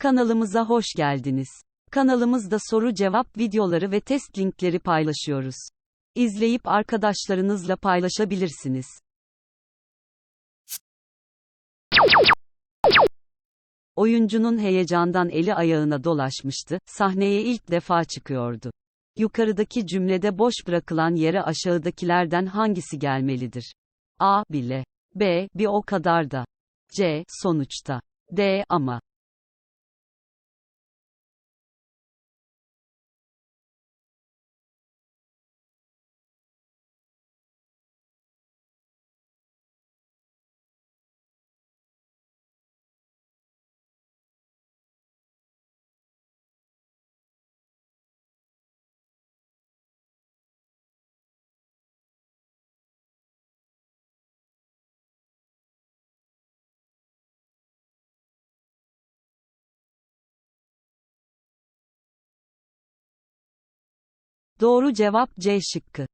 Kanalımıza hoş geldiniz. Kanalımızda soru cevap videoları ve test linkleri paylaşıyoruz. İzleyip arkadaşlarınızla paylaşabilirsiniz. Oyuncunun heyecandan eli ayağına dolaşmıştı, sahneye ilk defa çıkıyordu. Yukarıdaki cümlede boş bırakılan yere aşağıdakilerden hangisi gelmelidir? A. Bile. B. Bir o kadar da. C. Sonuçta. D. Ama. Doğru cevap C şıkkı.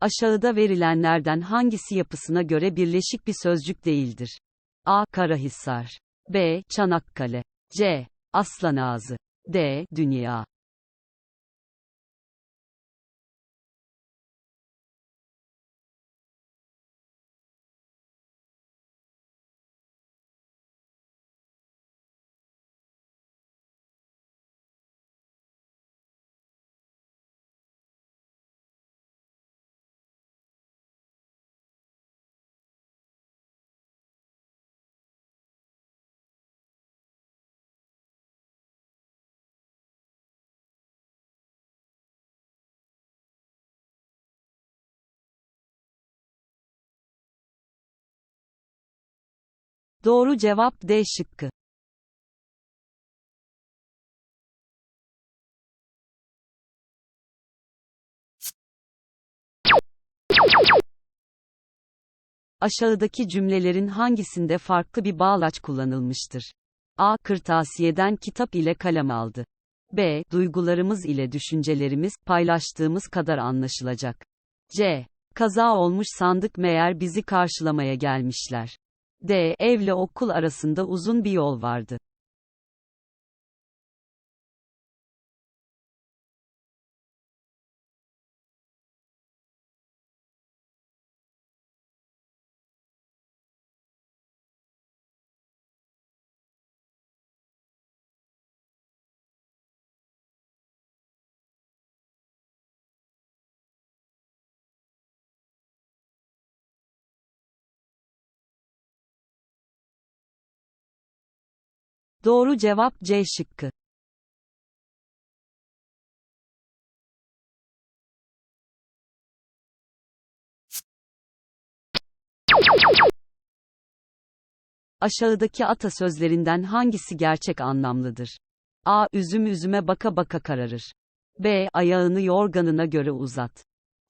Aşağıda verilenlerden hangisi yapısına göre birleşik bir sözcük değildir? A. Karahisar. B. Çanakkale. C. Aslanağızı. D. Dünya. Doğru cevap D şıkkı. Aşağıdaki cümlelerin hangisinde farklı bir bağlaç kullanılmıştır? A. Kırtasiyeden kitap ile kalem aldı. B. Duygularımız ile düşüncelerimiz, paylaştığımız kadar anlaşılacak. C. Kaza olmuş sandık meğer bizi karşılamaya gelmişler. D. Evle okul arasında uzun bir yol vardı. Doğru cevap C şıkkı. Aşağıdaki atasözlerinden hangisi gerçek anlamlıdır? A. Üzüm üzüme baka baka kararır. B. Ayağını yorganına göre uzat.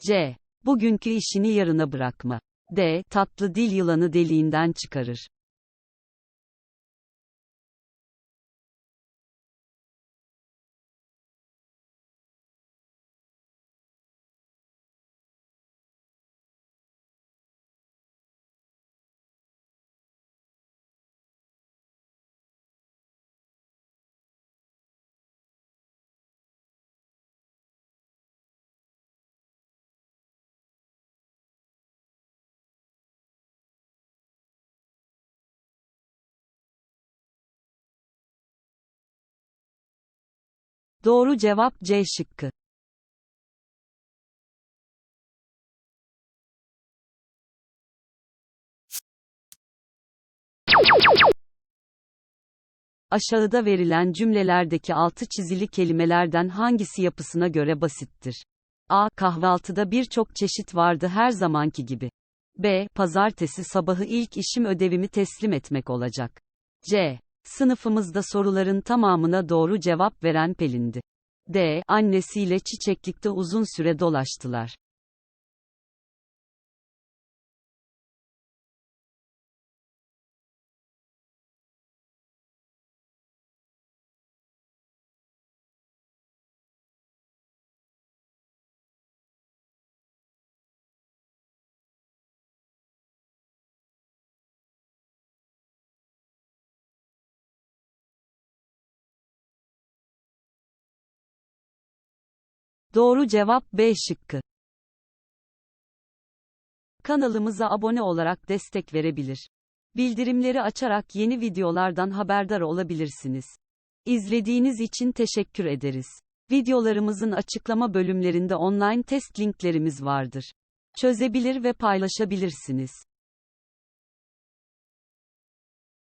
C. Bugünkü işini yarına bırakma. D. Tatlı dil yılanı deliğinden çıkarır. Doğru cevap C şıkkı. Aşağıda verilen cümlelerdeki altı çizili kelimelerden hangisi yapısına göre basittir? A. Kahvaltıda birçok çeşit vardı her zamanki gibi. B. Pazartesi sabahı ilk işim ödevimi teslim etmek olacak. C. Sınıfımızda soruların tamamına doğru cevap veren Pelin'di. D. Annesiyle çiçeklikte uzun süre dolaştılar. Doğru cevap B şıkkı. Kanalımıza abone olarak destek verebilir. Bildirimleri açarak yeni videolardan haberdar olabilirsiniz. İzlediğiniz için teşekkür ederiz. Videolarımızın açıklama bölümlerinde online test linklerimiz vardır. Çözebilir ve paylaşabilirsiniz.